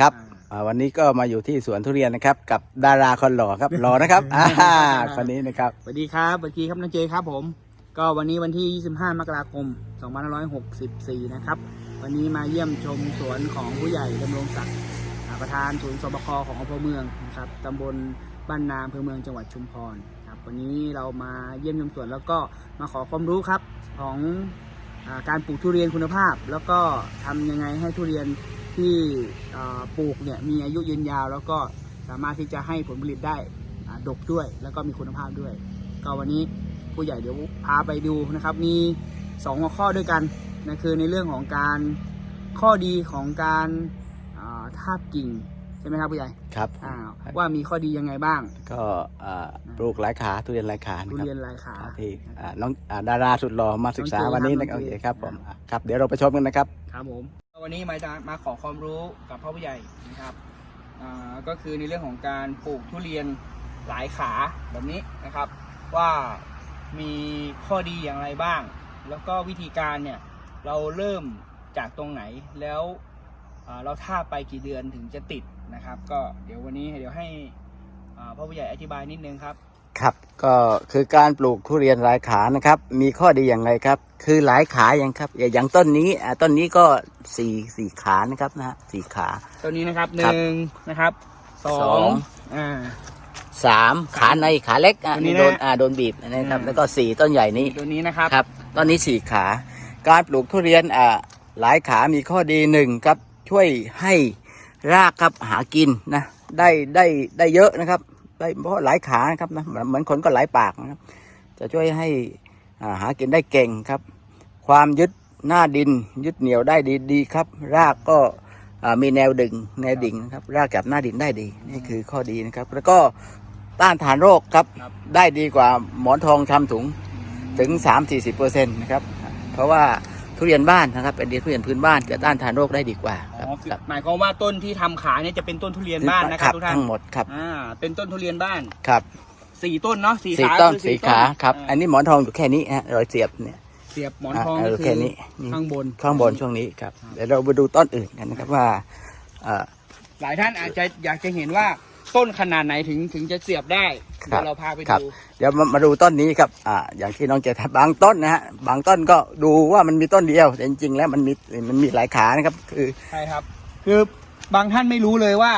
ครับอ่าอ่าวันนี้ก็มาอยู่ที่สวนทุเรียนนะครับ กับดาราคนหล่อครับหล่อนะครับอ่าคนนี้นะครับ สวัสดีครับสวัสดีครับน้องเจครับผม ก็วันนี้วันที่ 25 มกราคม 2564 นะครับ วันนี้มาเยี่ยมชมสวนของผู้ใหญ่ดำรงศักดิ์อ่าประธานศูนย์สบคของอำเภอเมืองนะครับตำบลบ้านนาอำเภอเมืองจังหวัดชุมพรครับวันนี้เรามาเยี่ยมชมสวนแล้วก็มาขอความรู้ครับของอาการปลูกทุเรียนคุณภาพ แล้วก็ทำยังไงให้ทุเรียน ที่อ่าปลูกเนี่ยมีอายุยืนยาว แล้วก็สามารถที่จะให้ผลผลิตได้อ่าดกด้วย แล้วก็มีคุณภาพด้วย ก็วันนี้ผู้ใหญ่เดี๋ยวพาไปดูนะครับ มีสองหัวข้อด้วยกันนะคือในเรื่องของการข้อดีของการอ่าทาบกิ่งใช่ไหมครับผู้ใหญ่ครับอ่าว่ามีข้อดียังไงบ้าง ก็อ่าปลูกหลายขาทุเรียนหลายขาทุนะครัเรียบนลายขาที่อ่าน้องอ่าดาราสุดหล่อมาศึกษาน้องเจวันนี้ครันะบครับน้โอองเจเคครับผมอะครับ เดี๋ยวเราไปชมกันนะครับครับผม วันนี้มาจะมาขอความรู้กับพ่อผู้ใหญ่นะครับก็คือในเรื่องของการปลูกทุเรียนหลายขาแบบนี้นะครับ ว่ามีข้อดีอย่างไรบ้าง แล้วก็วิธีการเนี่ยเราเริ่มจากตรงไหนแล้วเราท่าบไปกี่เดือนถึงจะติดนะครับ ก็เดี๋ยววันนี้เดี๋ยวให้พ่อผู้ใหญ่อธิบายนิดนึงครับ ครับก็คือการปลูกทุเรียนหลายขานะครับ มีข้อดีอย่างไรครับ คือหลายขาอย่างครับ อย่างอย่างต้นนี้อ่าต้นนี้ก็สี่สี่ขานะครับนะฮะสี่ขาตัวนี้นะครับหครับนึ่งนะครับสอสองงอ่าสามขาในขาเล็กอะอันนี้นี่โดนนะอ่าโดนบีบนะครับอืมแล้วก็สี่ต้นใหญ่นี้ตัวนี้นะครับครับต้นนี้สี่ขา การปลูกทุเรียนอ่าหลายขามีข้อดีหนึ่งครับช่วยให้รากครับหากินนะได้ได้ได้เยอะนะครับ ได้เพราะหลายขานะครับนะเหมือนเหมือนคนก็หลายปากนะครับ จะช่วยให้อ่าหากินได้เก่งครับ ความยึดหน้าดินยึดเหนี่ยวได้ดีดีครับ รากก็อ่ามีแนวดึงแนวดิ่งนะครับ รากจับหน้าดินได้ดี นี่คือข้อดีนะครับ แล้วก็ต้านทานโรคครับครับได้ดีกว่าหมอนทองชำถุงถึง 3-40เปอร์เซ็นต์นะครับ เพราะว่า ทุเรียนบ้านนะครับ เป็นทุเรียนพื้นบ้านจะต้านทานโรคได้ดีกว่าอ๋ครับอคือครับหมายความว่าต้นที่ทำขายเนี่ยจะเป็นต้นทุเรียนบ้านนะครับทุกท่านทั้งหมดครับอ่าเป็นต้นทุเรียนบ้านครับสี่ต้นเนาะสี่สี่ขาต้นคือสี่ขาครับาอันนี้หมอนทองอยู่แค่นี้ฮะรอยเสียบเนี่ย เสียบหมอนทองอ่าก็เออคืแค่อนี้นี่ ข้างบน ข้างบนช่วงนี้ครับเดี๋ยวเราไปดูต้นอื่นกันนะครับว่าเอ่อ หลายท่านอาจจะอยากจะเห็นว่า ต้นขนาดไหนถึงถึงจะเสียบได้ครับเดี๋ยวเราพาไปครับดูเดี๋ยวมามาดูต้นนี้ครับอ่าอย่างที่น้องเจทับบางต้นนะฮะบางต้นก็ดูว่ามันมีต้นเดียวแต่จริงๆแล้วมันมีมันมีหลายขานะครับ คือใช่ครับ คือบางท่านไม่รู้เลยว่า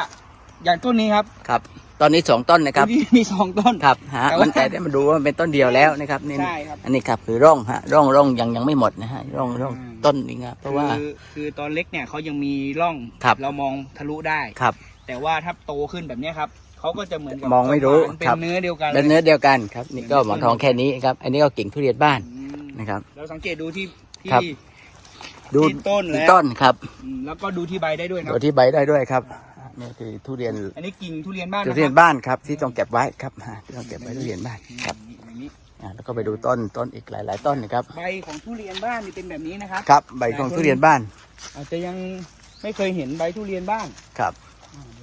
อย่างต้นนี้ครับครับ ตอนนี้สองต้นนะครับที่มีสองต้นครับฮะแต่ว่ามัมันแต่ได้มาดูว่ามันเป็นต้นเดียวแล้วนะครับนี่ใช่ครับอันนี้ครับคือร่องฮะร่องร่องยังยังไม่หมดนะฮะร่องร่องอืมต้นนี้ครับเพราะว่าคือคือตอนเล็กเนี่ยเขายังมีร่องครับเรามองทะลุได้ครับ แต่ว่าถ้าโตขึ้นแบบเนี้ยครับเขาก็จะเหมือนกับมองไม่รู้เป็นครับ เนื้อเดียวกันเป็นเนื้อเดียวกันครับ นี่ก็หมอนทองแค่นี้ครับ อันนี้ก็กิ่งทุเรียนบ้านอืมนะครับ เราสังเกตดูที่ที่ ครับ ดูที่ต้นแล้ว ที่ต้นครับอืมแล้วก็ดูที่ใบได้ด้วยนะดูที่ใบได้ด้วยครับนี่คือทุเรียนอันนี้กิ่งทุเรียนบ้านทุนะเรียนครับบ้านครับ ที่ต้องเก็บไว้ครับฮะที่ต้องเก็บไว้ทุเรียนบ้านครับ อืมอย่างนี้อ่าแล้วก็ไปดูต้นต้นอีกหลาย ๆ ต้นนะครับ ใบของทุเรียนบ้านนี่เป็นแบบนี้นะครับ ครับ ใบของทุเรียนบ้านอาจจะยังไม่เคยเห็นใบทุเรียนบ้าน ครับอ่าแบบ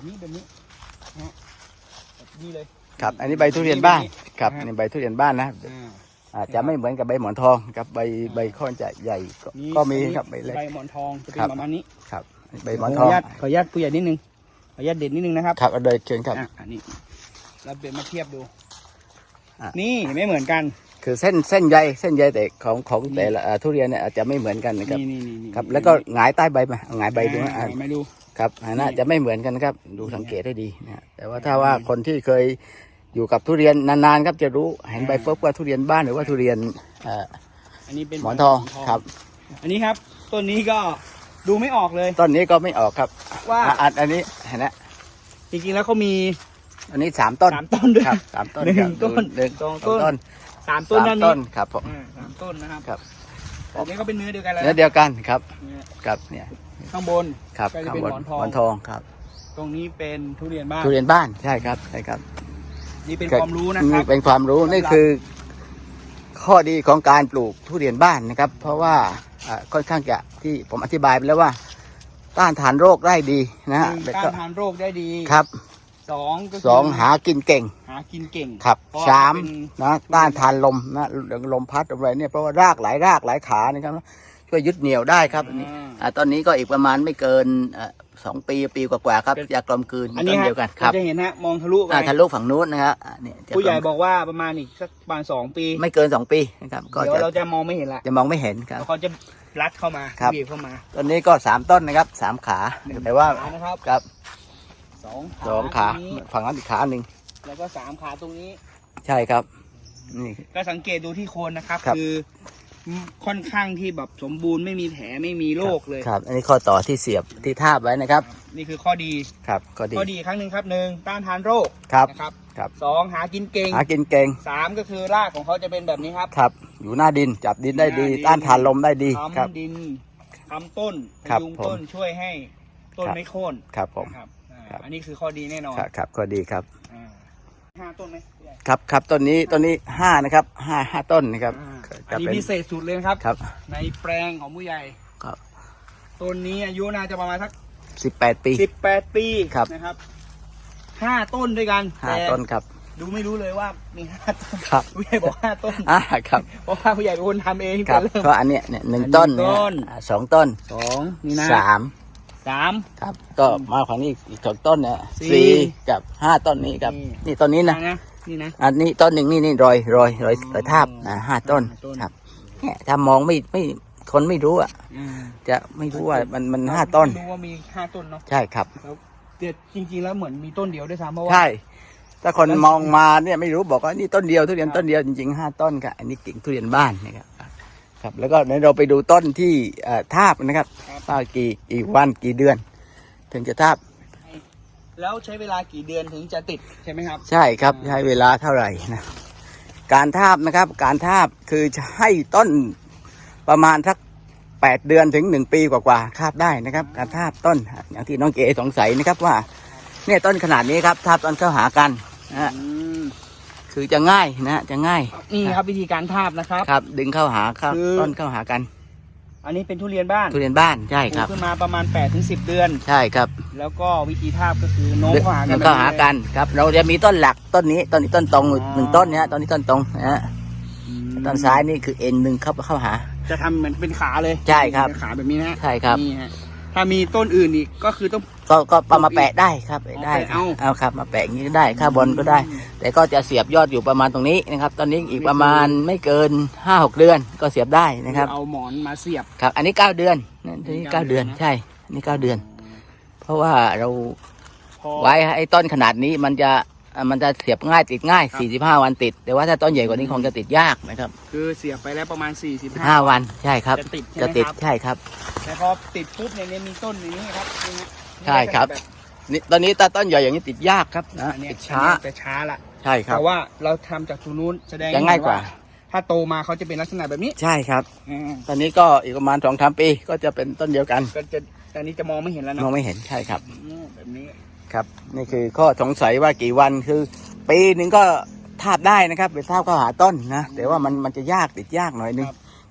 นี้แบบนี้นะฮะแบบนี้เลย ครับ อันนี้ใบทุเรียนบ้านครับอันนี่ใบทุเรียนบ้านนะอ่า อาจจะไม่เหมือนกับใบหมอนทองครับใบใบค่อนจะใหญ่ก็ก็มีครับใบเล็ก ใบหมอนทองจะเป็ครันบประมาณนี้ครับใบหมขออนอทองนุญาตขออนุญาตผู้ใหญ่นิดนึงขออนุญาตเด็ดนิดนึงนะครับครับเอาเลยเชิญครับ อะอันนี้เราเปลี่ยนมาเทียบดู อะ นี่ไม่เหมือนกัน คือเส้นเส้นใยเส้นใยแต่ของของแต่ละอ่าทุเรียนเนี่ยอาจจะไม่เหมือนกันนะครับนี่นี่นี่นี่ครับ แล้วก็หงายใต้ใบมาหงายใบดูนะอ่าอ่าไม่ดู ครับอันน่าจะไม่เหมือนกันครับ ดูสังเกตได้ดีนะฮะแต่ว่าถ้าว่าคนที่เคยอยู่กับทุเรียนนานๆครับจะรู้เห็นใบปุ๊บว่าทุเรียนบ้านหรือว่าทุเรียนเอ่ออันนี้เป็นหมอนทองครับ อันนี้ครับต้นนี้ก็ดูไม่ออกเลยต้นนี้ก็ไม่ออกครับว่าอะอันอันนี้เห็นไหมจริงๆแล้วเขามี อันนี้สามต้นสามต้นด้วยครับสามต้นหนึ่งครับต้นหนึ่งสองสองต้ต้นนสามต้นสามด้านต้นี้นครับผมอ่าสามต้นนะครับครับ อันนี้ก็เป็นเนื้อเดียวกันแล้วเนื้อเดียวกันครับครับเนี่ยข้างบนครับก็จะข้างเป็นบนหมอนทองหมอนทองครับ ตรงนี้เป็นทุเรียนบ้านทุเรียนบ้านใช่ครับใช่ครับ นี่เป็นความรู้นะคนี่รับเป็นความรู้นี่คือ ข้อดีของการปลูกทุเรียนบ้านนะครับ เพราะว่าอ่าค่อนข้างจะที่ผมอธิบายไปแล้วว่า ต้านทานโรคได้ดีนะฮะหนึ่งแล้วต้าก็นทานโรคได้ดีครับ สองก็คืสองหากินเก่งหากินเก่งครับเพราะสามเป็นนะต้านทานลมนะเรื่องลมพัดอะไรเนี่ยเพราะว่ารากหลายรากหลายขานะครับช่วยยึดเหนี่ยวได้ครับอันนี้อ่าอ่าตอนนี้ก็อีกประมาณไม่เกินอ่าสองปีปีกว่าๆครับเป็นจะกลมกลืนอันนี้ต้นฮะเดียวกันครับเราจะเห็นฮะมองทะลุไปอ่าทะลุฝั่งนู้นนะครับอ่าเนี่ยจะผู้ใหญ่กลมบอกว่าประมาณอีกสักประมาณสองปีไม่เกินสองปีนะครับก็เดี๋ยวจะเราจะมองไม่เห็นละจะมองไม่เห็นครับ แล้วเขาจะรัดเข้ามาครับ บีบเข้ามาต้นนี้ก็สามต้นนะครับสามขาหนึ่งแต่ว่าขานะครับ ครับ สองขาสองขาตรงนี้ฝั่งนั้นอีกขาหนึ่งแล้วก็สามขาตรงนี้ ใช่ครับ นี่ ก็สังเกตดูที่โคนนะครับ ครับ คือค่อนข้างที่แบบสมบูรณ์ไม่มีแผลไม่มีโรคเลย ครับ อันนี้ข้อต่อที่เสียบที่ทาบไว้นะครับ นี่คือข้อดีครับก็ดีข้อดีครั้งหนึ่งครับหนึ่งต้านทานโรคครับ นะครับครับ สองหากินเก่งหากินเก่งสามก็คือรากของเขาจะเป็นแบบนี้ครับ ครับ อยู่หน้าดินจับดินได้ดีหน้าดิน ต้านทานลมได้ดีครับค้ำดินค้ำต้นพครับยุงผมต้นช่วยให้ต้นครับ ไม่โค่นครับผม นะครับอ่า ครับ อันนี้คือข้อดีแน่นอนครับครับก็ดีครับอ่าห้าต้นไหมผู้ใหญ่ครับครับต้นนี้ต้นนี้ห้านะครับห้าห้าต้นนะครับอ่าจะอันนี้เป็นพิเศษสุดเลยนะครับ ครับในแปลงของผู้ใหญ่ครับต้นนี้อายุน่าจะประมาณสักสิบแปดปี สิบแปดปีครับ นะครับห้าต้นด้วยกันห้าแต่ต้นครับ ดูไม่รู้เลยว่ามีห้าต้นครับ ผู้ใหญ่บอกห้าต้น อ่าครับเพราะว่าผู้ใหญ่เป็นคนทำเองครับก่อนเริ่มเพราะอันเนี้ยเนี่ยหนึ่งอันนี้ต้นต้นเยอ่าสองต้นสองนี่นะสาม สาม ครับ ก็มาของนี้อีกสองต้นเนี่ยสี่สี่กับห้าต้นนี้ครับ นี่ นี่ต้นนี้นะ นะนี่นะ อันนี้ต้นหนึ่งนี่นี่รอยรอยรอยรอยทาบนะห้าต้นห้าต้น ครับเนี่ยถ้ามองไม่ไม่คนไม่รู้อะอืมจะไม่รู้ว่ามันมันห้าต้นไม่รู้ว่ามีห้าต้นเนาะใช่ครับ แล้วเดี๋ยวจริง ๆ แล้วเหมือนมีต้นเดียวด้วยซ้ำเพราะว่า ใช่ถ้าคนมองมาเนี่ยไม่รู้บอกว่านี่ต้นเดียวทุเรียนต้นเดียวจริงๆห้าต้นครับอันนี้กิ่งทุเรียนบ้านนะครับ ครับ แล้วก็เดี๋ยวเราไปดูต้นที่เอ่อทาบนะครับว่ากี่กี่วันกี่เดือน ถึงจะทาบ แล้วใช้เวลากี่เดือนถึงจะติดใช่ไหมครับ ใช่ครับใช้เวลาเท่าไหร่นะการทาบนะครับ การทาบคือจะให้ต้นประมาณสักแปดเดือนถึงหนึ่งปีกว่าๆทาบได้นะครับ การทาบต้นอย่างที่น้องเก๋สงสัยนะครับว่า เนี่ยต้นขนาดนี้ครับทาบต้นเข้าหากันนะฮะอืม คือจะง่ายนะฮะจะง่ายนี่ครับวิธีการทาบนะครับ ครับ ดึงเข้าหาครับคือ ต้นเข้าหากันอันนี้เป็นทุเรียนบ้านทุเรียนบ้านใช่ปลูคกรับขึ้นมาประมาณ8ปถึงสิเดือน ใช่ครับแล้วก็วิธีทาบก็คือโน้มเข้าหากันดึงเข้าหากันครับ เราจะมีต้นหลักต้นนี้ต้นนี้ต้นตรงหนึ่งต้นเนี้ยต้นนี้ต้นตรงนะฮะอืมต้นซ้ายนี่คือเอ็นหนึ่งเข้าเข้าหา จะทำเหมือนเป็นขาเลยใช่ครับเป็นขาแบบนี้นะฮะใช่ครับ นี่ฮะถ้ามีต้นอื่นอีกก็คือต้อง ก็ก็ประมาณแปะได้ครับแปะได้เอาเอาครับ มาแปะอย่างนี้ก็ได้ข้างบนก็ได้ แต่ก็จะเสียบยอดอยู่ประมาณตรงนี้นะครับ ตอนนี้อีกประมาณไม่เกินห้าหกเดือนก็เสียบได้นะครับ เอาหมอนมาเสียบครับ อันนี้เก้าเดือนนี่อันนี้เก้าเก้าเดืเดืออนนนะใช่อันนี้เก้าเดือน เพราะว่าเราพอไว้ให้ต้นขนาดนี้มันจะอะมันจะเสียบง่ายติดง่ายครับ45 วันติด แต่ว่าถ้าต้นใหญ่กว่านี้คงจะติดยากนะครับ คือเสียบไปแล้วประมาณ 45 5วัน ใช่ครับ จะติดจะใช่ไหมติดครับใช่ครับแต่พอติดปุ๊บเนี่ยเนี่ยมีต้นอย่างนี้ครับนี่ฮะ ใช่ครับนี่ตอนนี้ถ้าต้นใหญ่อย่างนี้ติดยากครับนะอันเนี้ยติดช้าอันเนี้ยจะช้าละใช่ครับ แต่ว่าเราทำจากตรงนู้นแสดงจะง่ายกว่า ถ้าโตมาเขาจะเป็นลักษณะแบบนี้ใช่ครับ อืมตอนนี้ก็อีกประมาณสองสามปีก็จะเป็นต้นเดียวกันก็จะแต่อันนี้จะมองไม่เห็นแล้วมเนาะองไม่เห็นใช่ครับ อืมแบบนี้ ครับนี่คือข้อสงสัยว่ากี่วันคือ ปีหนึ่งก็ทาบได้นะครับไปทาบก็หาต้นนะแต่ว่ามันมันจะยากติดยากหน่อยนึง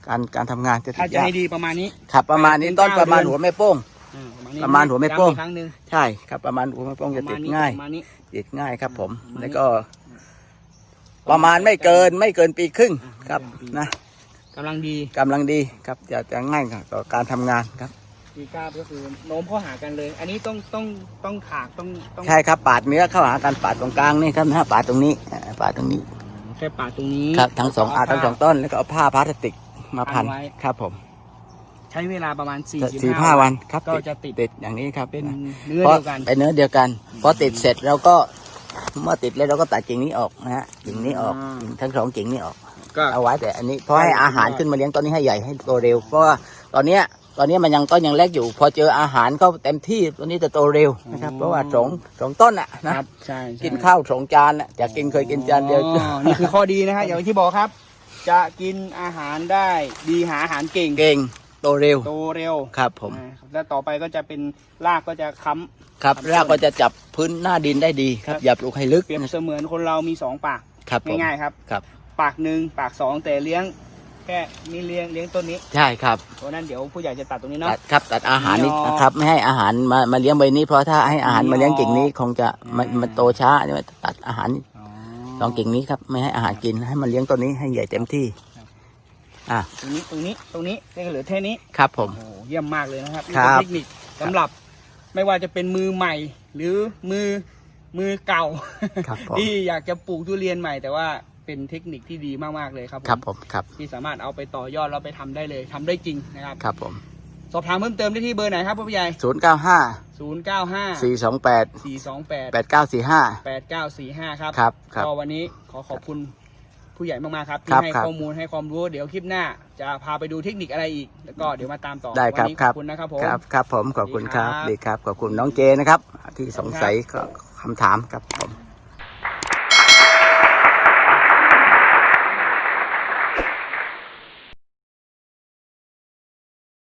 การการทำงานจะติถ้าดจะยากให้ดีประมาณนี้ ครับประมาณนี้ต้นประมาณหัวแม่โป้ง อืประมาณหัวแม่โป้ง ย้ำอีกครั้งหนึ่งใช่ครับประมาณหัวแม่โป้งจะติดง่าย ประมาณนี้ ติดง่ายครับผมประมาณนี้ แล้วก็ ประมาณไม่เกินไม่เกินปีครึ่งอ่าครับไม่เกินปีนะกำลังดีกำลังดีครับจะจะง่ายต่อการทำงานครับ ดีกราบก็คือโน้มเข้าหากันเลย อันนี้ต้องต้องต้องถากต้องต้องใช่ครับปาดเนื้อเข้าหากันปาดตรงกลางนี่ครับนะปาดตรงนี้อ่าปาดตรงนี้แค่ปาดตรงนี้ ครับทั้งสองอาทั้งสองต้นแล้วก็เอาผ้าพลาสติกมาพันพันไว้ ครับผม ใช้เวลาประมาณ4ี่สี่ห้าวันครับก็จะติดติดอย่างนี้ครับเป็นนะเนื้อเพราะเดียวกันเป็นเนื้อเดียวกันพอติดเสร็จเราก็เมื่อติดแล้วเราก็ตัดกิ่งนี้ออกนะฮะกิ่งนี้ออกอ่ากิ่งทั้งสองกิ่งนี้ออกก็เอาไว้แต่อันนี้เพราะให้อาหารขึ้นมาเลี้ยงต้นนี้ให้ใหญ่ให้โตเร็ว เพราะว่าตอนเนี้ยตอนนี้มันยังต้นยังเล็กอยู่ พอเจออาหารเข้าเต็มที่ตัวนี้จะโตเร็วนะครับเพราะว่าสองสองต้นอะคนะรับใช่ใช่กินข้าวสองจานอะจากกินเคยกินจานเดียวอ๋อนี่คือข้อดีนะฮะอย่างที่บอกครับ จะกินอาหารได้ดีหาอาหารเก่งเก่ง โตเร็ว โตเร็วครับผม อ่าแล้วต่อไปก็จะเป็นรากก็จะค้ำ ครับรากก็จะจับพื้นหน้าดินได้ดีครับ ครับ อย่าปลูกให้ลึกเปรียบเสมือนคนเรามีสองปากครับผมง่ายๆครับ ครับ ปากหนึ่งปากสองแต่เลี้ยง แค่มีเลี้ยงเลี้ยงต้นนี้ใช่ครับเพราะฉะนั้นเดี๋ยวผู้ใหญ่จะตัดตรงนี้ตัเนาะดครับตัดอาหารนิดอ๋อนะครับ ไม่ให้อาหารมามาเลี้ยงใบนี้ เพราะถ้าให้อาหารมาเลี้ยงกิ่งนี้คงจะมันอืมมันโตช้าใช่ไหมตัดอาหารอ๋อสองกิ่งนี้ครับไม่ให้อาหารกินให้มันเลี้ยงตัวนี้ให้ใหญ่เต็มที่ อะตรงนี้ตรงนี้ตรงนี้นี่ก็เหลือแค่นี้ครับผม โอ้โหเยี่ยมมากเลยนะครับนี่ครัเป็นบเทคนิคสำหรับไม่ว่าจะเป็นมือใหม่ หรือมือมือเก่า ครับผมที่อยากจะปลูกทุเรียนใหม่ แต่ว่าเป็นเทคนิคที่ดีมากๆเลยครับผมครับผมครับที่สามารถเอาไปต่อยอดแล้วไปทำได้เลยทำได้จริงนะครับ ครับผมสอบถามเพิ่มเติมได้ที่เบอร์ไหนครับผู้ใหญ่ศูนย์เก้าห้าศูนย์เก้าห้าสี่สองแปดสี่สองแปดแปดเก้าสี่ห้าแปดเก้าสี่ห้าครับ ครับครับ ก็วันนี้ขอขอบคุณ ผู้ใหญ่มากๆครับคที่รับให้ครับข้อมูลให้ความรู้เดี๋ยวคลิปหน้า จะพาไปดูเทคนิคอะไรอีก แล้วก็เดี๋ยวมาตามต่อได้ครับ วันนี้คขรัอบบคุณนะครับผม ครับครับผมขอบคุณครับดีครับดีครับขอบคุณน้องเจนะครับ ที่สงสัยก็คำถามครับผม